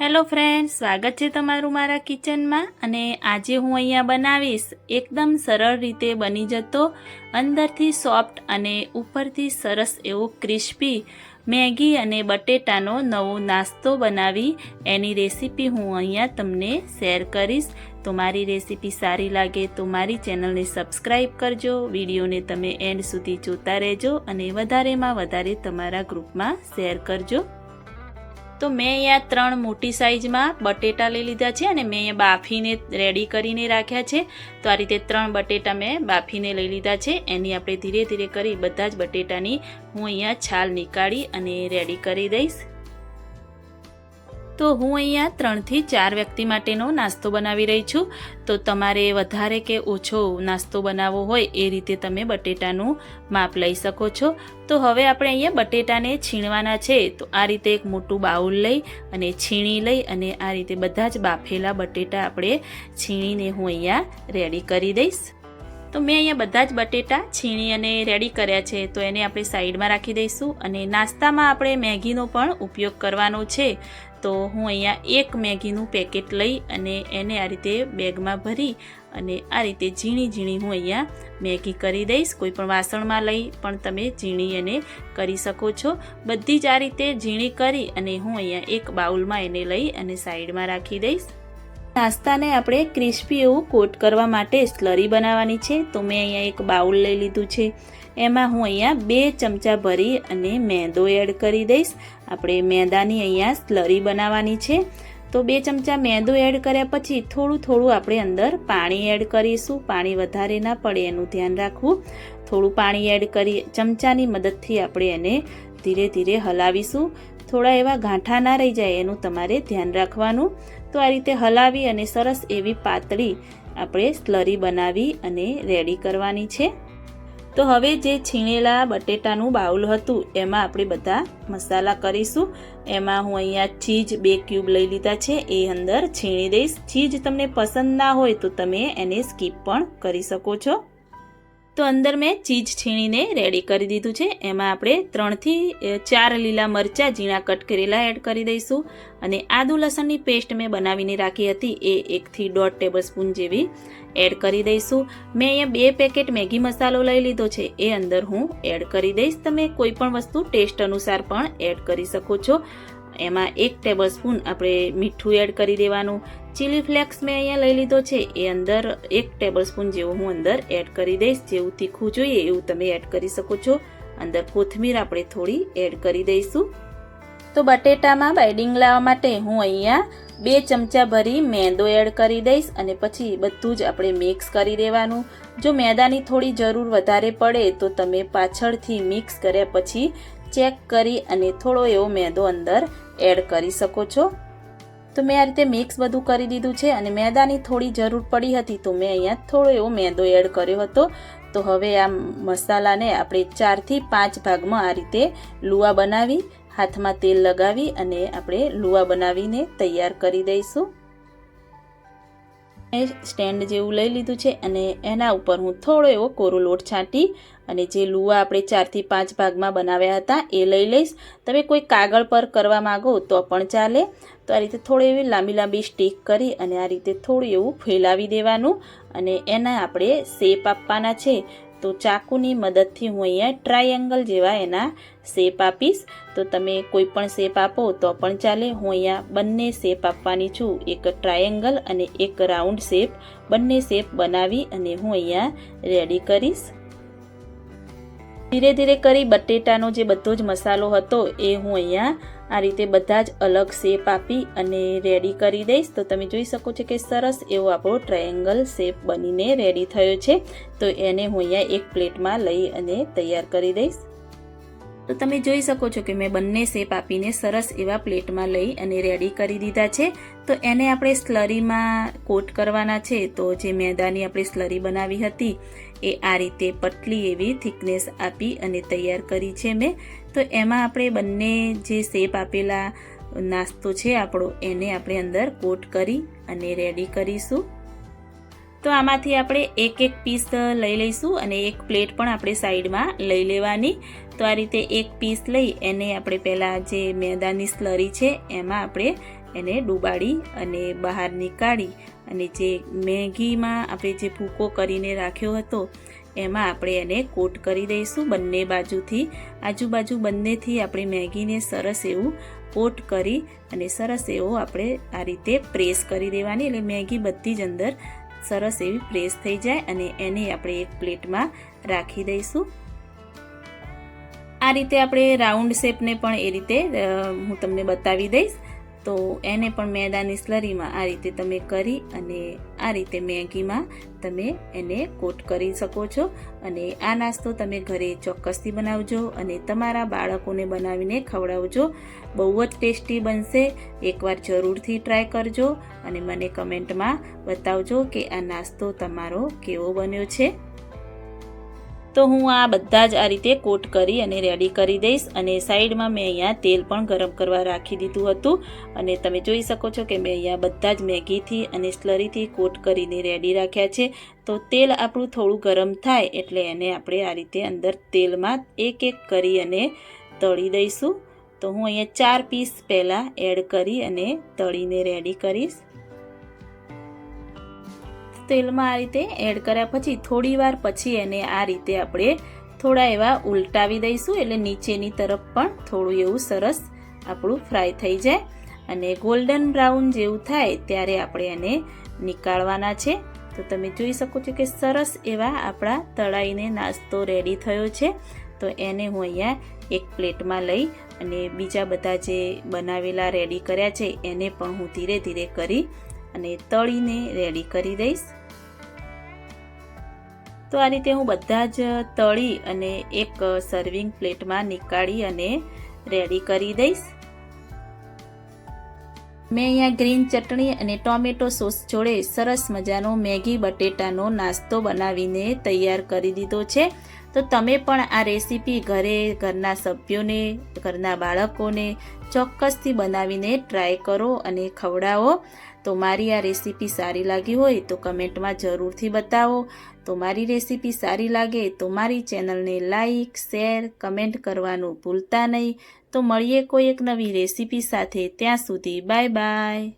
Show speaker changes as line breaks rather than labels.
Hello friend સ્વાગત છે તમારું મારા કિચનમાં અને આજે હું અહીંયા બનાવીશ એકદમ સરળ રીતે બની જતો, અંદરથી સોફ્ટ અને ઉપરથી સરસ એવો ક્રિસ્પી મેગી અને બટેટાનો નવો નાસ્તો બનાવી. એની રેસીપી હું અહીંયા તમને શેર કરીશ. તો મારી રેસીપી સારી લાગે તો મારી ચેનલને સબસ્ક્રાઈબ કરજો. વિડીયોને તમે એન્ડ સુધી જોતા રહેજો અને વધારેમાં વધારે તમારા ગ્રુપમાં શેર કરજો. તો મેં અહીંયા ત્રણ મોટી સાઇઝમાં બટેટા લઈ લીધા છે અને મેં અહીંયા બાફીને રેડી કરીને રાખ્યા છે. તો આ રીતે ત્રણ બટેટા મેં બાફીને લઈ લીધા છે. એની આપણે ધીરે ધીરે કરી બધા જ બટેટાની હું અહીંયા છાલ નીકાળી અને રેડી કરી દઈશ. તો હું અહીંયા ત્રણથી ચાર વ્યક્તિ માટેનો નાસ્તો બનાવી રહી છું. તો તમારે વધારે કે ઓછો નાસ્તો બનાવવો હોય એ રીતે તમે બટેટાનું માપ લઈ શકો છો. તો હવે આપણે અહીંયા બટેટાને છીણવાના છે. તો આ રીતે એક મોટું બાઉલ લઈ અને છીણી લઈ અને આ રીતે બધા જ બાફેલા બટેટા આપણે છીણીને હું અહીંયા રેડી કરી દઈશ. તો મેં અહીંયા બધા જ બટેટા છીણી અને રેડી કર્યા છે. તો એને આપણે સાઈડમાં રાખી દઈશું અને નાસ્તામાં આપણે મેગીનો પણ ઉપયોગ કરવાનો છે. તો હું અહીંયા એક મેગીનું પેકેટ લઈ અને એને આ રીતે બેગમાં ભરી અને આ રીતે ઝીણી ઝીણી હું અહીંયા મેગી કરી દઈશ. કોઈ પણ વાસણમાં લઈ પણ તમે ઝીણી એને કરી શકો છો. બધી જ આ રીતે ઝીણી કરી અને હું અહીંયા એક બાઉલમાં એને લઈ અને સાઈડમાં રાખી દઈશ. નાસ્તાને આપણે ક્રિસ્પી એવું કોટ કરવા માટે સ્લરી બનાવવાની છે, તો મેં અહીંયા એક બાઉલ લઈ લીધું છે. એમાં હું અહીંયા બે ચમચા ભરી અને મેંદો એડ કરી દઈશ. આપણે મેંદાની અહીંયા સ્લરી બનાવવાની છે. તો બે ચમચા મેંદો એડ કર્યા પછી થોડું થોડું આપણે અંદર પાણી એડ કરીશું. પાણી વધારે ના પડે એનું ધ્યાન રાખવું. થોડું પાણી એડ કરી, ચમચાની મદદથી આપણે એને ધીરે ધીરે હલાવીશું. થોડા એવા ગાંઠા ના રહી જાય એનું તમારે ધ્યાન રાખવાનું. તો આ રીતે હલાવી અને સરસ એવી પાતળી આપણે સ્લરી બનાવી અને રેડી કરવાની છે. તો હવે જે છીણેલા બટેટાનું બાઉલ હતું, એમાં આપણે બધા મસાલા કરીશું. એમાં હું અહીંયા ચીજ બે ક્યુબ લઈ લીધા છે, એ અંદર છીણી દઈશ. ચીજ તમને પસંદ ના હોય તો તમે એને સ્કીપ પણ કરી શકો છો. તો અંદર મેં ચીજ છીણીને રેડી કરી દીધું છે. એમાં આપણે ત્રણથી ચાર લીલા મરચાં, ઝીણા કટ કરેલા એડ કરી દઈશું. અને આદુ લસણની પેસ્ટ મેં બનાવીને રાખી હતી. એ એકથી દોઢ ટેબલ સ્પૂન જેવી એડ કરી દઈશું. મેં અહીંયા બે પેકેટ મેગી મસાલો લઈ લીધો છે. એ અંદર હું એડ કરી દઈશ. તમે કોઈ પણ વસ્તુ ટેસ્ટ અનુસાર પણ એડ કરી શકો છો. એમાં એક ટેબલ સ્પૂન આપણે મીઠું એડ કરી દેવાનું. ચીલી ફ્લેક્સ મેં અહીંયા લઈ લીધો છે. એ અંદર એક ટેબલ સ્પૂન જેવું હું અંદર એડ કરી દઈશ. જેવું તીખું જોઈએ એવું તમે એડ કરી શકો છો. અંદર કોથમીર આપણે થોડી એડ કરી દઈશું. તો બટેટામાં બાઇડિંગ લાવવા માટે હું અહીંયા બે ચમચા ભરી મેંદો એડ કરી દઈશ અને પછી બધું જ આપણે મિક્સ કરી દેવાનું. જો મેદાની થોડી જરૂર વધારે પડે તો તમે પાછળથી મિક્સ કર્યા પછી ચેક કરી અને થોડો એવો મેંદો અંદર એડ કરી શકો છો. તો મેં આ રીતે મિક્સ બધું કરી દીધું છે અને મેદાની થોડી જરૂર પડી હતી તો મેં અહીંયા થોડો એવો મેંદો એડ કર્યો હતો. તો હવે આ મસાલાને આપણે ચારથી પાંચ ભાગમાં આ રીતે લુવા બનાવી, હાથમાં તેલ લગાવી અને આપણે લુવા બનાવીને તૈયાર કરી દઈશું. સ્ટેન્ડ જેવું લઈ લીધું છે અને એના ઉપર હું થોડો એવો કોરો લોટ છાંટી અને જે લુવા આપણે ચારથી પાંચ ભાગમાં બનાવ્યા હતા, એ લઈ લઈશ. તમે કોઈ કાગળ પર કરવા માગો તો પણ ચાલે. તો આ રીતે થોડી એવી લાંબી લાંબી સ્ટીક કરી અને આ રીતે થોડું એવું ફેલાવી દેવાનું અને એના આપણે શેપ આપવાના છે. તો ચાકુની મદદથી હું અહીંયા ટ્રાયેંગલ જેવા એના શેપ આપીશ. તો તમે કોઈ પણ શેપ આપો તો પણ ચાલે. હું અહીંયા બંને શેપ આપવાની છું. એક ટ્રાયેંગલ અને એક રાઉન્ડ શેપ. બંને શેપ બનાવી અને હું અહીંયા રેડી કરીશ. ધીરે ધીરે કરી બટેટાનો જે બધો જ મસાલો હતો એ હું અહીંયા આ રીતે બધા જ અલગ શેપ આપી અને રેડી કરી દઈશ. તો તમે જોઈ શકો છો કે સરસ એવો આપણો ટ્રાયેંગલ શેપ બનીને રેડી થયો છે. તો એને હું અહીંયા એક પ્લેટમાં લઈ અને તૈયાર કરી દઈશ. તો તમે જોઈ શકો છો કે મેં બંને શેપ આપીને સરસ એવા પ્લેટમાં લઈ અને રેડી કરી દીધા છે. તો એને આપણે સ્લરીમાં કોટ કરવાના છે. તો જે મેદાની આપણે સ્લરી બનાવી હતી, એ આ રીતે પટલી એવી થિકનેસ આપી અને તૈયાર કરી છે મેં. તો એમાં આપણે બંને જે શેપ આપેલા નાસ્તો છે આપણો, એને આપણે અંદર કોટ કરી અને રેડી કરીશું. તો આમાંથી આપણે એક એક પીસ લઈ લઈશું અને એક પ્લેટ પણ આપણે સાઈડમાં લઈ લેવાની. તો આ રીતે એક પીસ લઈ એને આપણે પહેલાં જે મેદાની સ્લરી છે, એમાં આપણે એને ડૂબાડી અને બહાર નીકાળી અને જે મેગીમાં આપણે જે ભૂકો કરીને રાખ્યો હતો, એમાં આપણે એને કોટ કરી દઈશું બંને બાજુથી. આજુબાજુ બંનેથી આપણે મેગીને સરસ એવું કોટ કરી અને સરસ એવો આપણે આ રીતે પ્રેસ કરી દેવાની. એટલે મેગી બધી જ અંદર સરસ એવી પ્રેસ થઈ જાય અને એને આપણે એક પ્લેટમાં રાખી દઈશું. આ રીતે આપણે રાઉન્ડ શેપને પણ એ રીતે હું તમને બતાવી દઈશ. તો એને પણ મેદાની સ્લરીમાં આ રીતે તમે કરી અને આ રીતે મેગીમાં તમે એને કોટ કરી શકો છો. અને આ નાસ્તો તમે ઘરે ચોક્કસથી બનાવજો અને તમારા બાળકોને બનાવીને ખવડાવજો. બહુ જ ટેસ્ટી બનશે. એકવાર જરૂરથી ટ્રાય કરજો અને મને કમેન્ટમાં બતાવજો કે આ નાસ્તો તમારો કેવો બન્યો છે. તો હું આ બધા જ આ રીતે કોટ કરી અને રેડી કરી દઈશ અને સાઈડમાં મેં અહીંયા તેલ પણ ગરમ કરવા રાખી દીધું હતું. અને તમે જોઈ શકો છો કે મેં અહીંયા બધા જ મેગીથી અને સ્લરીથી કોટ કરીને રેડી રાખ્યા છે. તો તેલ આપણું થોડું ગરમ થાય એટલે એને આપણે આ રીતે અંદર તેલમાં એક એક કરી અને તળી દઈશું. તો હું અહીંયા ચાર પીસ પહેલાં એડ કરી અને તળીને રેડી કરીશ. તેલમાં આ રીતે એડ કર્યા પછી થોડી વાર પછી એને આ રીતે આપણે થોડા એવા ઉલટાવી દઈશું. એટલે નીચેની તરફ પણ થોડું એવું સરસ આપણું ફ્રાય થઈ જાય. અને ગોલ્ડન બ્રાઉન જેવું થાય ત્યારે આપણે એને નીકાળવાના છે. તો તમે જોઈ શકો છો કે સરસ એવા આપણા તળાઈને નાસ્તો રેડી થયો છે. તો એને હું અહીંયા એક પ્લેટમાં લઈ અને બીજા બધા જે બનાવેલા રેડી કર્યા છે એને પણ હું ધીરે ધીરે કરી અને તળીને રેડી કરી દઈશ. તો આ રીતે હું બધા જ તળી અને એક સર્વિંગ પ્લેટમાં નીકાળી અને રેડી કરી દઈશ. મેં અહીંયા ગ્રીન ચટણી અને ટોમેટો સોસ જોડે સરસ મજાનો મેગી બટેટાનો નાસ્તો બનાવીને તૈયાર કરી દીધો છે. તો તમે પણ આ રેસીપી ઘરે ઘરના સભ્યોને, ઘરના બાળકોને ચોક્કસથી બનાવીને ટ્રાય કરો અને ખવડાવો. તો મારી આ રેસીપી સારી લાગી હોય તો કમેન્ટમાં જરૂરથી બતાવો. તો મારી રેસીપી સારી લાગે તો મારી ચેનલને લાઈક, શેર, કમેન્ટ કરવાનું ભૂલતા નહીં. તો મળીએ કોઈ એક નવી રેસીપી સાથે. ત્યાં સુધી બાય બાય.